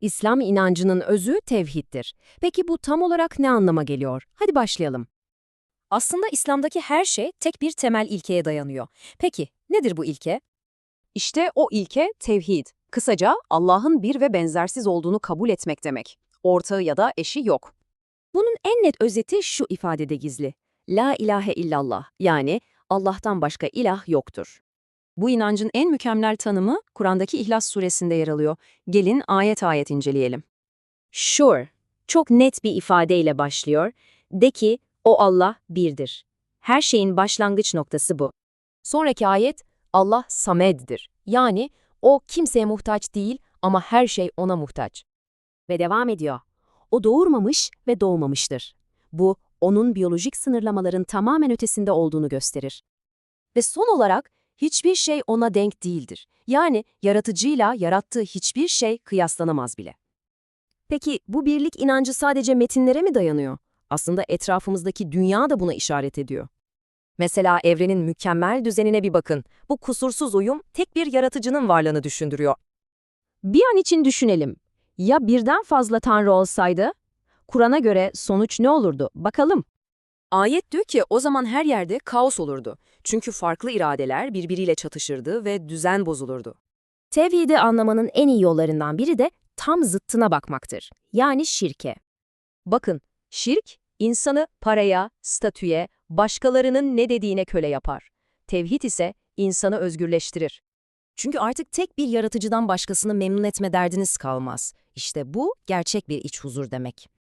İslam inancının özü tevhiddir. Peki bu tam olarak ne anlama geliyor? Hadi başlayalım. Aslında İslam'daki her şey tek bir temel ilkeye dayanıyor. Peki, nedir bu ilke? İşte o ilke tevhid. Kısaca Allah'ın bir ve benzersiz olduğunu kabul etmek demek. Ortağı ya da eşi yok. Bunun en net özeti şu ifadede gizli. La ilahe illallah yani Allah'tan başka ilah yoktur. Bu inancın en mükemmel tanımı Kur'an'daki İhlas suresinde yer alıyor. Gelin ayet ayet inceleyelim. Sure, çok net bir ifadeyle başlıyor. De ki, o Allah birdir. Her şeyin başlangıç noktası bu. Sonraki ayet, Allah sameddir. Yani o kimseye muhtaç değil ama her şey ona muhtaç. Ve devam ediyor. O doğurmamış ve doğmamıştır. Bu, onun biyolojik sınırlamaların tamamen ötesinde olduğunu gösterir. Ve son olarak, hiçbir şey ona denk değildir. Yani yaratıcıyla yarattığı hiçbir şey kıyaslanamaz bile. Peki bu birlik inancı sadece metinlere mi dayanıyor? Aslında etrafımızdaki dünya da buna işaret ediyor. Mesela evrenin mükemmel düzenine bir bakın. Bu kusursuz uyum tek bir yaratıcının varlığını düşündürüyor. Bir an için düşünelim. Ya birden fazla tanrı olsaydı? Kur'an'a göre sonuç ne olurdu? Bakalım. Ayet diyor ki o zaman her yerde kaos olurdu. Çünkü farklı iradeler birbiriyle çatışırdı ve düzen bozulurdu. Tevhidi anlamanın en iyi yollarından biri de tam zıttına bakmaktır. Yani şirke. Bakın, şirk insanı paraya, statüye, başkalarının ne dediğine köle yapar. Tevhid ise insanı özgürleştirir. Çünkü artık tek bir yaratıcıdan başkasını memnun etme derdiniz kalmaz. İşte bu gerçek bir iç huzur demek.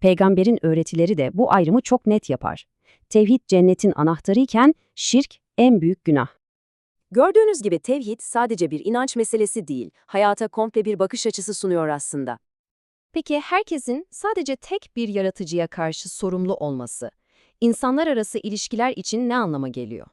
Peygamberin öğretileri de bu ayrımı çok net yapar. Tevhid cennetin anahtarı iken şirk en büyük günah. Gördüğünüz gibi tevhid sadece bir inanç meselesi değil, hayata komple bir bakış açısı sunuyor aslında. Peki herkesin sadece tek bir yaratıcıya karşı sorumlu olması, insanlar arası ilişkiler için ne anlama geliyor?